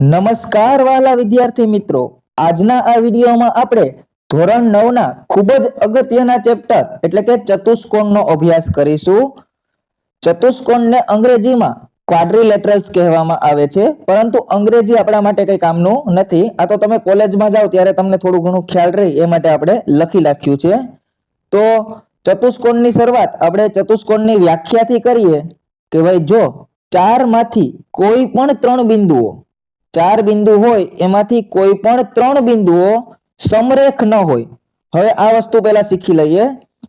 નમસ્કાર વાલા વિદ્યાર્થી મિત્રો. આજના આ વિડીયોમાં આપણે ધોરણ નવના ખૂબ જ અગત્યના ચેપ્ટર એટલે કે ચતુષ્કોણનો અભ્યાસ કરીશું. ચતુષ્કોણને અંગ્રેજીમાં ક્વાડ્રીલેટરલ્સ કહેવામાં આવે છે. પરંતુ અંગ્રેજી આપણા માટે કઈ કામનું નથી. આ તો તમે કોલેજમાં જાઓ ત્યારે તમને થોડું ઘણું ખ્યાલ રહે, એ માટે આપણે લખી નાખ્યું છે. તો ચતુષ્કોણની શરૂઆત આપણે ચતુષ્કોણની વ્યાખ્યાથી કરીએ કે ભાઈ જો ચારમાંથી કોઈ પણ ત્રણ બિંદુઓ ચાર બિંદુ હોય, એમાંથી કોઈ પણ ત્રણ બિંદુઓ સમરેખ ન હોય. હવે આ વસ્તુ પહેલા શીખી લઈએ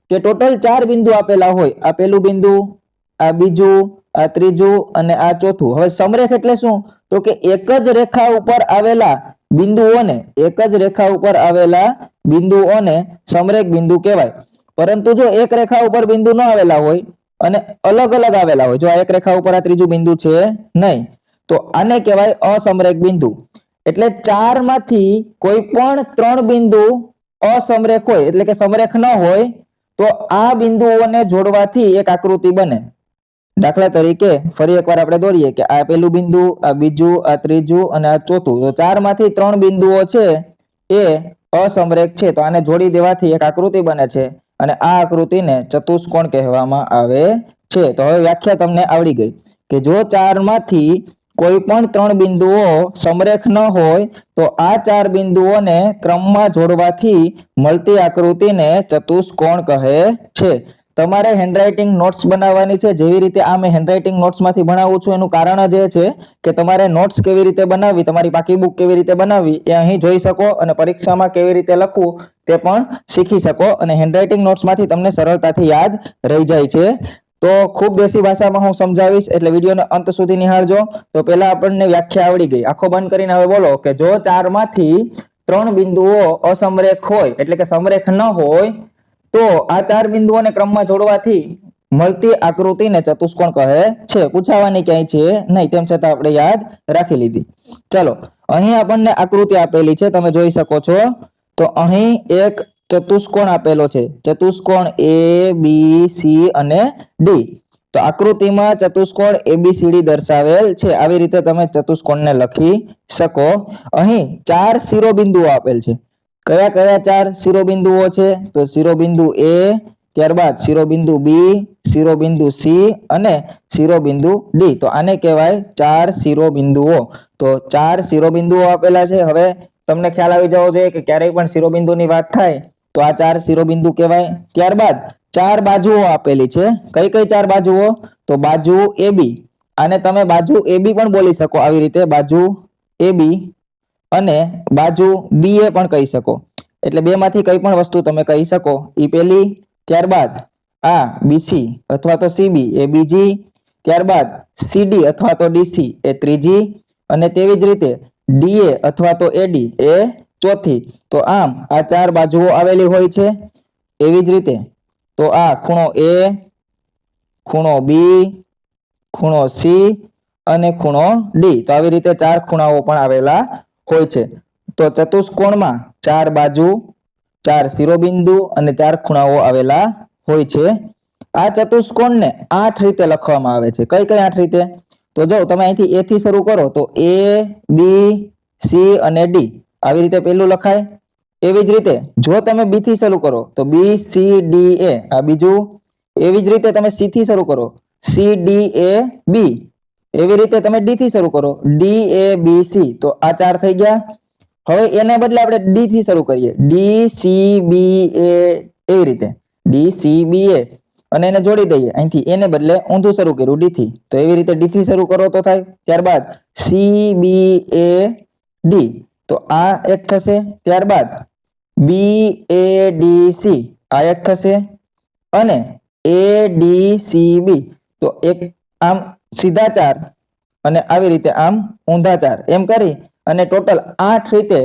કે ટોટલ ચાર બિંદુ આપેલા હોય. આ પેલું બિંદુ, આ બીજું, આ ત્રીજું અને આ ચોથું. હવે સમરેખ એટલે શું? તો કે એક જ રેખા ઉપર આવેલા બિંદુઓને, એક જ રેખા ઉપર આવેલા બિંદુઓને સમરેખ બિંદુ કહેવાય. પરંતુ જો એક રેખા ઉપર બિંદુ ન આવેલા હોય અને અલગ અલગ આવેલા હોય, જો આ એક રેખા ઉપર આ ત્રીજું બિંદુ છે નહીં તો આને કહેવાય અસમરેખ બિંદુ. એટલે ચારમાંથી કોઈ પણ ત્રણ બિંદુ અસમરેખ હોય, એટલે કે સમરેખ ન હોય, તો આ બિંદુઓને જોડવાથી એક આકૃતિ બને. દાખલા તરીકે ફરી એકવાર આપણે દોરીએ કે આ પેલું બિંદુ, આ બીજું, આ ત્રીજું અને આ ચોથું. તો ચારમાંથી ત્રણ બિંદુઓ છે એ અસમરેખ છે. તો આને જોડી દેવાથી એક આકૃતિ બને છે અને આ આકૃતિને ચતુષ્કોણ કહેવામાં આવે છે. તો હવે વ્યાખ્યા તમને આવડી ગઈ કે જો ચારમાંથી કોઈ પણ ત્રણ બિંદુઓ સમરેખ ન હોય, તો આ ચાર બિંદુઓને ક્રમમાં જોડવાથી મળતી આકૃતિને ચતુષ્કોણ કહે છે. તમારે હેન્ડરાઇટિંગ નોટ્સ બનાવવાની છે. જેવી રીતે આ મેં હેન્ડરાઇટિંગ નોટ્સમાંથી ભણાવું છું, એનું કારણ જ એ છે કે તમારે નોટ્સ કેવી રીતે બનાવવી, તમારી પાકી બુક કેવી રીતે બનાવવી, એ અહીં જોઈ શકો અને પરીક્ષામાં કેવી રીતે લખવું, તે પણ શીખી શકો અને હેન્ડરાઇટિંગ નોટ્સમાંથી તમને સરળતાથી યાદ રહી જાય છે. તો ખૂબ દેશી ભાષામાં હું સમજાવીશ એટલે વિડીયોને અંત સુધી નિહાળજો. તો પહેલા આપણને વ્યાખ્યા આવડી ગઈ. આખો બંધ કરીને હવે બોલો કે જો ચારમાંથી ત્રણ બિંદુઓ અસમરેખ હોય, એટલે કે સમરેખ ન હોય, તો આ ચાર બિંદુઓને ક્રમમાં જોડવાથી મળતી આકૃતિને ચતુષ્કોણ કહે છે. પૂછાવાની ક્યાંય છે નહીં, તેમ છતાં આપણે યાદ રાખી લીધી. ચલો, અહીં આપણને આકૃતિ આપેલી છે, તમે જોઈ શકો છો. તો અહીં એક ચતુષ્કોણ આપેલો છે. ચતુષ્કોણ એ બી સી અને ડી તો આકૃતિમાં ચતુષ્કોણ એબીસીડી દર્શાવેલ છે. આવી રીતે તમે ચતુષ્કોણને લખી શકો. અહીં ચાર શિરોબિંદુઓ આપેલ છે. કયા કયા ચાર શિરોબિંદુઓ છે? તો શિરોબિંદુ એ ત્યારબાદ શિરોબિંદુ બી શિરોબિંદુ સી અને શિરોબિંદુ ડી તો આને કહેવાય ચાર શિરોબિંદુઓ. તો ચાર શિરોબિંદુઓ આપેલા છે. હવે તમને ખ્યાલ આવી જવો જોઈએ કે ક્યારેય પણ શિરોબિંદુની વાત થાય તો આ ચાર શિરોબિંદુ કહેવાય. ત્યારબાદ ચાર બાજુઓ આપેલી છે. કઈ કઈ ચાર બાજુઓ? તો બાજુ એ બી. આને તમે બાજુ એ બી પણ બોલી શકો આવી રીતે. બાજુ એ બી અને બાજુ બી એ પણ કહી શકો. એટલે બે માંથી કઈ પણ વસ્તુ તમે કહી શકો. ઈ પેલી, ત્યારબાદ આ બીસી અથવા તો સીબી એ બીજી ત્યારબાદ સીડી અથવા તો ડીસી એ ત્રીજી. અને તેવી જ રીતે ડીએ અથવા તો એડી એ ચોથી, તો આમ આ ચાર બાજુઓ આવેલી હોય છે, એવી જ રીતે, તો આ ખૂણો એ, ખૂણો બી, ખૂણો સી અને ખૂણો ડી. તો આવી રીતે ચાર ખૂણાઓ પણ આવેલા હોય છે. તો ચતુષ્કોણમાં ચાર બાજુ, ચાર શિરોબિંદુ અને ચાર ખૂણાઓ આવેલા હોય છે. આ ચતુષ્કોણને આઠ રીતે લખવામાં આવે છે. કઈ કઈ આઠ રીતે? તો જો તમે અહીંથી એ થી શરૂ કરો, તો એ બી સી અને ડી આવી રીતે પેલું લખાય. એવી જ રીતે જો તમે બી થી શરૂ કરો, તો બી સી ડી એ આ બીજું. એવી જ રીતે તમે સી થી શરૂ કરો સી ડી એ બી એવી રીતે તમે ડી થી શરૂ કરો ડી એ બી સી તો આ ચાર થઈ ગયા. હવે એને બદલે આપણે ડી થી શરૂ કરીએ. ડી સી બી એ એવી રીતે. ડી સી બી એ અને એને જોડી દઈએ. અહીંથી એને બદલે ઊંધું શરૂ કર્યું ડી થી. તો એવી રીતે ડી થી શરૂ કરો તો થાય. ત્યારબાદ સી બી એ ડી તો આ એક થશે. ત્યારબાદ બી એ ડી સી આ એક થશે. અને એ ડી સી બી તો એક આમ સીધા ચાર અને આવી રીતે આમ ઊંધા ચાર. એમ કરી અને ટોટલ આઠ રીતે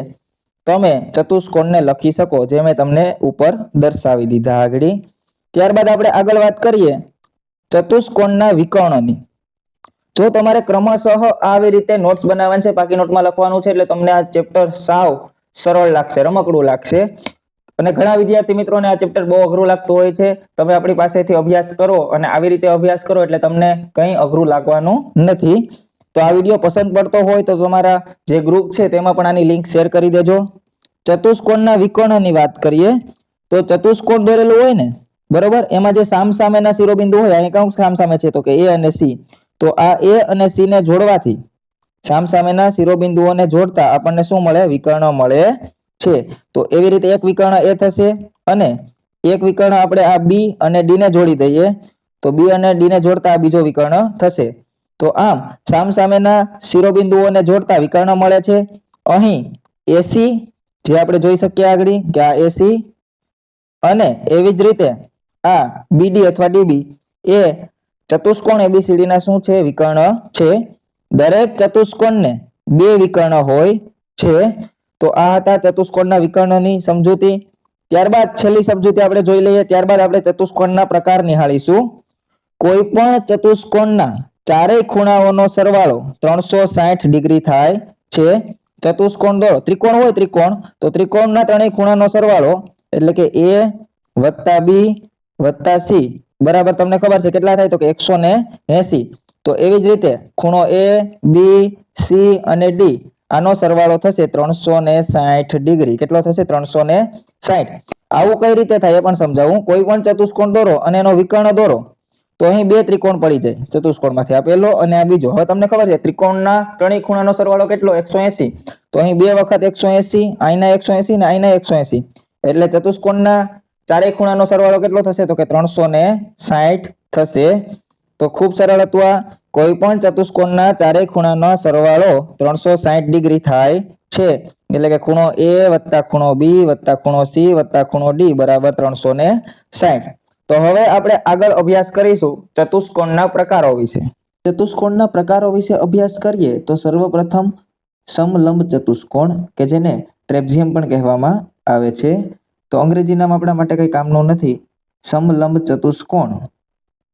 તમે ચતુષ્કોણને લખી શકો, જે મેં તમને ઉપર દર્શાવી દીધા આગળ. ત્યારબાદ આપણે આગળ વાત કરીએ ચતુષ્કોણના વિકર્ણોની. જો તમારે ક્રમશઃ આવી રીતે નોટ્સ બનાવવાની છે, બાકી નોટમાં લખવાનું છે, એટલે તમને આ ચેપ્ટર સાવ સરળ લાગશે, રમકડું લાગશે. અને ઘણા વિદ્યાર્થી મિત્રોને આ ચેપ્ટર બહુ અઘરું લાગતું હોય છે. તમે આપણી પાસેથી અભ્યાસ કરો અને આવી રીતે અભ્યાસ કરો એટલે તમને કંઈ અઘરું લાગવાનું નથી. તો આ વીડિયો પસંદ પડતો હોય તો તમારા જે ગ્રુપ છે તેમાં પણ આની લિંક શેર કરી દેજો. ચતુષ્કોણના વિકર્ણની વાત કરીએ, તો ચતુષ્કોણ દોરેલું હોય ને, બરોબર? એમાં જે સામ સામેના શિરોબિંદુ હોય અહીં કયું સામ સામે છે? તો કે એ અને સી તો આ એ અને સી ને જોડવાથી સામ સામેના શિરોબિંદુઓને જોડતા આપણને શું મળે? વિકર્ણ મળે છે. તો એવી રીતે એક વિકર્ણ એ થશે અને એક વિકર્ણ આપણે આ બી અને ડી ને જોડી દઈએ તો બી અને ડી ને જોડતા આ બીજો વિકર્ણ થશે. તો આમ સામ સામેના શિરોબિંદુઓને જોડતા વિકર્ણ મળે છે. અહીં એસી જે આપણે જોઈ શકીએ આગળ કે આ એસી અને એવી જ રીતે આ બીડી અથવા ડીબી એ ચતુષ્કોણ એબીસીડી ના શું છે? વિકર્ણ છે. દરેક ચતુષ્કોણને બે વિકર્ણ હોય છે. તો આ હતા ચતુષ્કોણના વિકર્ણની સમજૂતી. ત્યારબાદ છેલ્લી સમજૂતી આપણે જોઈ લઈએ. ત્યારબાદ આપણે ચતુષ્કોણના પ્રકાર નિહાળીશું. કોઈ પણ ચતુષ્કોણના ચારેય ખૂણાઓનો સરવાળો ત્રણસો સાઠ ડિગ્રી થાય છે. ચતુષ્કોણ દોરો. ત્રિકોણ હોય ત્રિકોણ, તો ત્રિકોણના ત્રણેય ખૂણાનો સરવાળો એટલે કે એ વત્તા બી વત્તા સી બરાબર તમને ખબર છે કેટલા થાય તો કે એકસો ને એસી. તો એવી જ રીતે ખૂણો એ, બી, સી અને ડી આનો સરવાળો થશે ત્રણસો ને સાઠ ડિગ્રી. કેટલો થશે? ત્રણસો ને સાઠ. આવું કઈ રીતે થાય એ પણ સમજાવું. કોઈ પણ ચતુષ્કોણ દોરો અને એનો વિકર્ણ દોરો. તો અહીં બે ત્રિકોણ પડી જાય ચતુષ્કોણમાંથી. આ પહેલો અને આ બીજો. હવે તમને ખબર છે ત્રિકોણના ત્રણેય ખૂણાનો સરવાળો કેટલો? એકસો એસી. તો અહીં બે વખત એકસો એસી અહીંના એકસો એસી ને અહીંના એકસો એસી. એટલે ચતુષ્કોણના ચારેય ખૂણાનો સરવાળો કેટલો થશે? તો કે ત્રણસો ને સાઠ થશે. તો ખૂબ સરળ હતું આ. કોઈ પણ ચતુષ્કોણના ચારેય ખૂણાનો સરવાળો ત્રણસો સાઠ ડિગ્રી થાય છે. એટલે કે ખૂણો એ વત્તા ખૂણો બી વત્તા ખૂણો સી વત્તા ખૂણો ડી બરાબર ત્રણસો ને સાઠ તો હવે આપણે આગળ અભ્યાસ કરીશું ચતુષ્કોણના પ્રકારો વિશે. ચતુષ્કોણના પ્રકારો વિશે અભ્યાસ કરીએ તો સર્વપ્રથમ સમલંબ ચતુષ્કોણ કે જેને ટ્રેપઝિયમ પણ કહેવામાં આવે છે. તો અંગ્રેજી નામ આપણા માટે કંઈ કામનું નથી. સમલંબ ચતુષ્કોણ.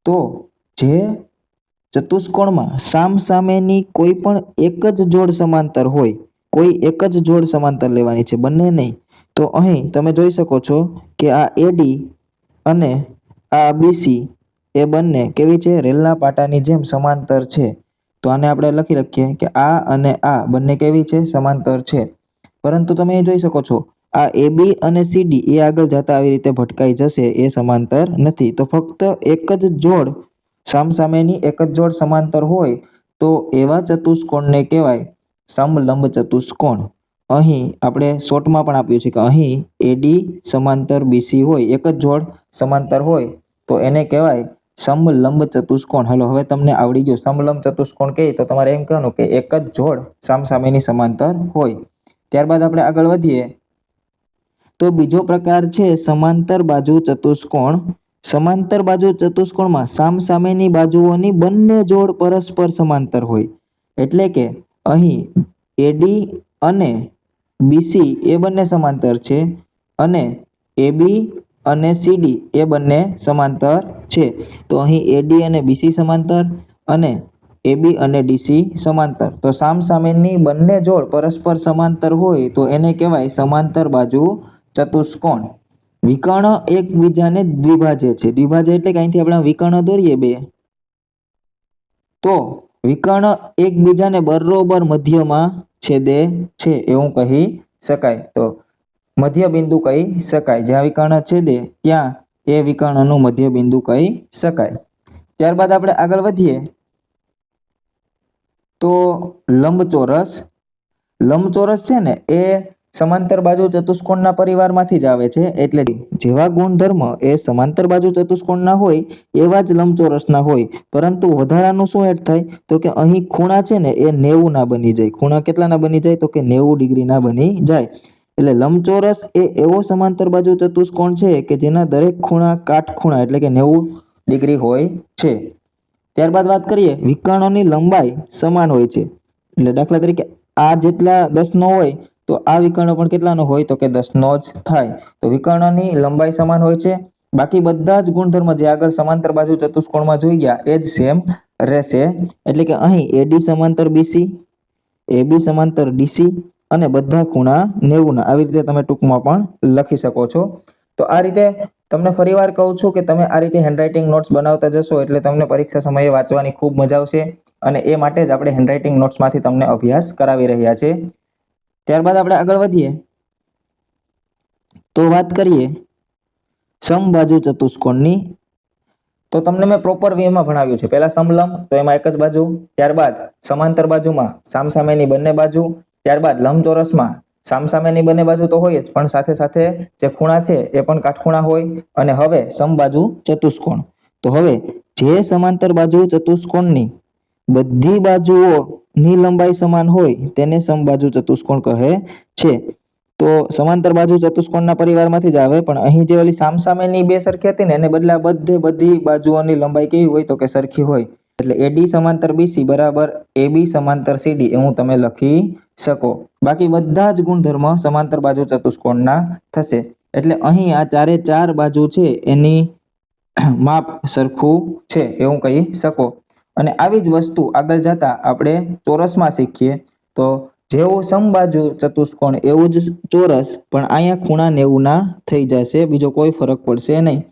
તો જે ચતુષ્કોણમાં સામ સામેની કોઈ પણ એક જ જોડ સમાંતર હોય, કોઈ એક જ જોડ સમાંતર લેવાની છે, બંને નહીં. તો અહીં તમે જોઈ શકો છો કે આ એડી અને આ બીસી એ બંને કેવી છે? રેલના પાટાની જેમ સમાંતર છે. તો આને આપણે લખી લખીએ કે આ અને આ બંને કેવી છે? સમાંતર છે. પરંતુ તમે એ જોઈ શકો છો આ એબી અને સીડી એ આગળ જતા આવી રીતે ભટકાઈ જશે એ સમાંતર નથી. તો ફક્ત એક જ જોડ સામસામેની એક જ જોડ સમાંતર હોય તો એવા ચતુષ્કોણને કહેવાય સમલંબ ચતુષ્કોણ. અહીં આપણે શોર્ટમાં પણ આપ્યું છે કે અહીં એડી સમાંતર બીસી હોય, એક જ જોડ સમાંતર હોય, તો એને કહેવાય સમલંબ ચતુષ્કોણ. હલો, હવે તમને આવડી ગયો. સમલંબ ચતુષ્કોણ કહે તો તમારે એમ કહેવાનું કે એક જ જોડ સામસામેની સમાંતર હોય. ત્યારબાદ આપણે આગળ વધીએ. તો બીજો પ્રકાર છે સમાંતર બાજુ ચતુષ્કોણ. સમાંતર બાજુ ચતુષ્કોણમાં સામસામેની બાજુઓની બંને જોડ પરસ્પર સમાંતર હોય. એટલે કે અહીં એડી અને બીસી એ બંને સમાંતર છે અને એબી અને સીડી એ બંને સમાંતર છે. તો અહીં એડી અને બીસી સમાંતર અને એબી અને ડીસી સમાંતર. તો સામસામેની બંને જોડ પરસ્પર સમાંતર હોય તો એને કહેવાય સમાંતર બાજુ ચતુષ્કોણ. વિકર્ણ એકબીજાને દ્વિભાજે છે. દ્વિભાજે એટલે અહીંથી આપણે વિકર્ણ દોરીએ બે. તો વિકર્ણ એકબીજાને બરોબર મધ્યમાં છેદે છે એવું કહી શકાય. તો મધ્ય બિંદુ કહી શકાય. જ્યાં વિકર્ણ છેદે, ત્યાં એ વિકર્ણનું મધ્ય બિંદુ કહી શકાય. ત્યારબાદ આપણે આગળ વધીએ. તો લંબચોરસ. લંબચોરસ છે ને, એ સમાંતર બાજુ ચતુષ્કોણના પરિવારમાંથી જ આવે છે, એટલે જેવા ગુણધર્મ એ સમાંતર બાજુ ચતુષ્કોણના હોય, એવા જ લંબચોરસના હોય. પરંતુ વધારાનું શું એડ થાય? તો કે અહીં ખૂણા છે ને, એ નેવું ના બની જાય. ખૂણા કેટલાના બની જાય? તો કે નેવું ડિગ્રીના બની જાય. એટલે લંબચોરસ એ એવો સમાંતર બાજુ ચતુષ્કોણ છે કે જેના દરેક ખૂણા કાટખૂણા એટલે કે નેવું ડિગ્રી હોય છે. ત્યારબાદ વાત કરીએ, વિકર્ણોની લંબાઈ સમાન હોય છે. એટલે દાખલા તરીકે આ જેટલા દસનો હોય તો આ વિકર્ણ પણ કેટલાનો હોય? તો કે દસનો જ થાય. તો વિકર્ણની લંબાઈ સમાન હોય છે. બાકી બધા જ ગુણધર્મ જે આગળ સમાંતર બાજુ ચતુષ્કોણમાં જોઈ ગયા, એ જ સેમ રહેશે. એટલે કે અહીં એડી સમાંતર બીસી એબી સમાંતર ડીસી અને બધા ખૂણા નેવુંના. આવી રીતે તમે ટૂંકમાં પણ લખી શકો છો. તો આ રીતે તમને ફરીવાર કહું છું કે તમે આ રીતે હેન્ડરાઇટિંગ નોટ્સ બનાવતા જશો એટલે તમને પરીક્ષા સમયે વાંચવાની ખૂબ મજા આવશે અને એ માટે જ આપણે હેન્ડરાઇટિંગ નોટ્સમાંથી તમને અભ્યાસ કરાવી રહ્યા છે. ત્યારબાદ આપણે આગળ વધીએ. તો વાત કરીએ સમબાજુ ચતુષ્કોણની. તો તમને મેં પ્રોપર વેમાં ભણાવ્યું છે. પહેલા સમલંબ, તો એમાં એક જ બાજુ. ત્યારબાદ સમાંતર બાજુમાં, સામસામેની બંને બાજુ. ત્યારબાદ લંબચોરસમાં, સામસામેની બંને બાજુ તો હોય જ, પણ સાથે સાથે જે ખૂણા છે એ પણ કાટખૂણા હોય. અને હવે સમબાજુ ચતુષ્કોણ. તો હવે જે સમાંતર બાજુ ચતુષ્કોણની બધી બાજુઓની લંબાઈ સમાન હોય તેને સમબાજુ ચતુષ્કોણ કહે છે. તો સમાંતર બાજુ ચતુષ્કોણના પરિવારમાંથી જ આવે, પણ અહીં જે ઓલી સામસામેની બે સરખી હતી ને, એને બદલે બધે બધી બાજુઓની લંબાઈ કેવી હોય તો કે સરખી હોય. એટલે એડી સમાંતર બીસી બરાબર એબી સમાંતર સીડી એવું તમે લખી શકો. બાકી બધા જ ગુણધર્મ સમાંતર બાજુ ચતુષ્કોણના થશે. એટલે અહીં આ ચારે ચાર બાજુ છે, એની માપ સરખું છે, એવું કહી શકો. અને આવી જ વસ્તુ આગળ જતા આપણે ચોરસમાં શીખીએ, તો જેવું સમબાજુ ચતુષ્કોણ એવું જ ચોરસ, પણ અહીંયા ખૂણા નેવુંના થઈ જશે, બીજો કોઈ ફરક પડશે નહીં.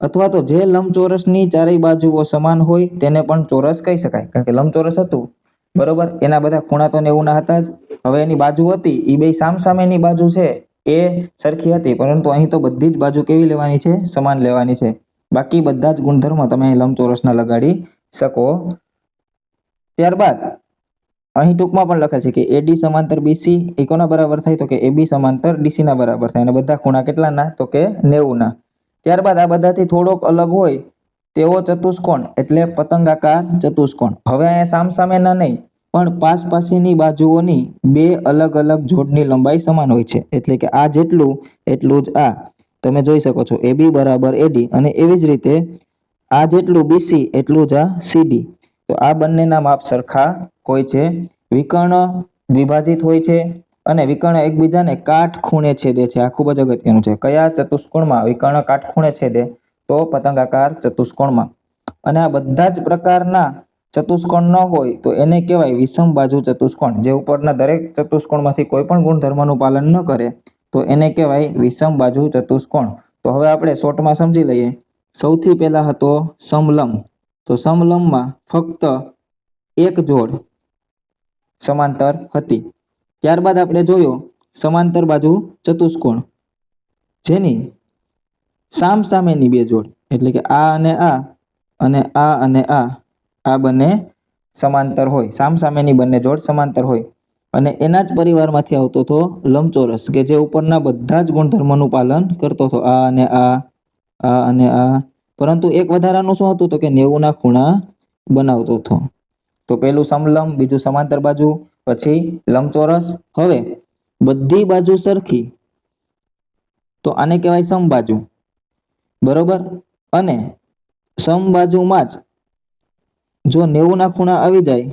અથવા તો જે લંબચોરસની ચારેય બાજુઓ સમાન હોય, તેને પણ ચોરસ કહી શકાય, કારણ કે લંબચોરસ હતું. બરોબર? એના બધા ખૂણા તો નેવુંના હતા જ. હવે એની બાજુ હતી એ બે સામસામેની બાજુ છે, એ સરખી હતી, પરંતુ અહીં તો બધી જ બાજુ કેવી લેવાની છે? સમાન લેવાની છે. બાકી બધા જ ગુણધર્મો તમે અહીં લંબચોરસના લગાડી શકો. ત્યારબાદ અહીં ટૂંકમાં પણ લખેલ છે કે એડી સમાંતર બીસી એ કોના બરાબર થાય? તો કે એબી સમાંતર ડીસી ના બરાબર થાય. અને બધા ખૂણા કેટલાના? તો કે નેવુંના. ત્યારબાદ આ બધાથી થોડોક અલગ હોય તેવો ચતુષ્કોણ એટલે પતંગાકાર ચતુષ્કોણ. હવે અહીંયા સામસામેના નહીં, પણ પાસ પાસેની બાજુઓની બે અલગ અલગ જોડની લંબાઈ સમાન હોય છે. એટલે કે આ જેટલું, એટલું જ આ. તમે જોઈ શકો છો એબી બરાબર એડી અને એવી જ રીતે આ જેટલું બીસી એટલું જ આ સીડી તો આ બંનેના માપ સરખા હોય છે. વિકર્ણ દ્વિભાજિત હોય છે અને વિકર્ણ એકબીજાને કાઠ ખૂણે છેદે છે. આ ખૂબ જ અગત્યનું છે. કયા ચતુષ્કોણમાં વિકર્ણ કાટખૂણે છેદે? તો પતંગાકાર ચતુષ્કોણમાં. અને આ બધા જ પ્રકારના ચતુષ્કોણ ન હોય તો એને કહેવાય વિષમ બાજુ ચતુષ્કોણ. જે ઉપરના દરેક ચતુષ્કોણમાંથી કોઈ પણ ગુણધર્મનું પાલન ન કરે તો એને કહેવાય વિષમ બાજુ ચતુષ્કોણ. તો હવે આપણે શોર્ટમાં સમજી લઈએ. સૌથી પહેલા હતો સમલંબ. તો સમલંબમાં ફક્ત એક જોડ સમાંતર હતી. ત્યારબાદ આપણે જોયો સમાંતર બાજુ ચતુષ્કોણ, જેની સામ સામેની બે જોડ, એટલે કે આ અને આ અને આ અને આ આ બંને સમાંતર હોય. સામ સામેની બંને જોડ સમાંતર હોય. અને એના જ પરિવારમાંથી આવતો હતો લંબચોરસ, કે જે ઉપરના બધા જ ગુણધર્મોનું પાલન કરતો હતો. આ અને આ આ અને આ. પરંતુ એક વધારાનું શું હતું તો કે નેવુંના ખૂણા બનાવતો હતો. તો પેલું સમલંબ, બીજું સમાંતર બાજુ, પછી લંબચોરસ. હવે બધી બાજુ સરખી. તો આને કહેવાય સમબાજુ. બરોબર? અને સમબાજુમાં જ જો નેવુંના ખૂણા આવી જાય,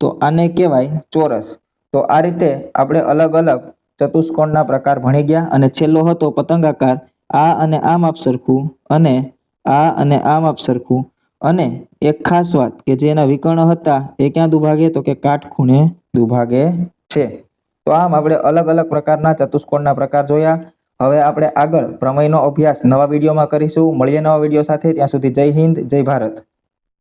તો આને કહેવાય ચોરસ. તો આ રીતે આપણે અલગ અલગ ચતુષ્કોણના પ્રકાર ભણી ગયા અને છેલ્લો હતો પતંગાકાર. આ અને આ માપ સરખું, અને આ અને આ માપ સરખું. અને એક ખાસ વાત કે જે એના વિકર્ણ હતા, એ ક્યાં દુભાગે? તો કે કાટખૂણે દુભાગે છે. તો આમ આપણે અલગ અલગ પ્રકારના ચતુષ્કોણના પ્રકાર જોયા. હવે આપણે આગળ પ્રમેયનો અભ્યાસ નવા વિડીયોમાં કરીશું. મળીએ નવા વીડિયો સાથે. ત્યાં સુધી જય હિન્દ, જય ભારત.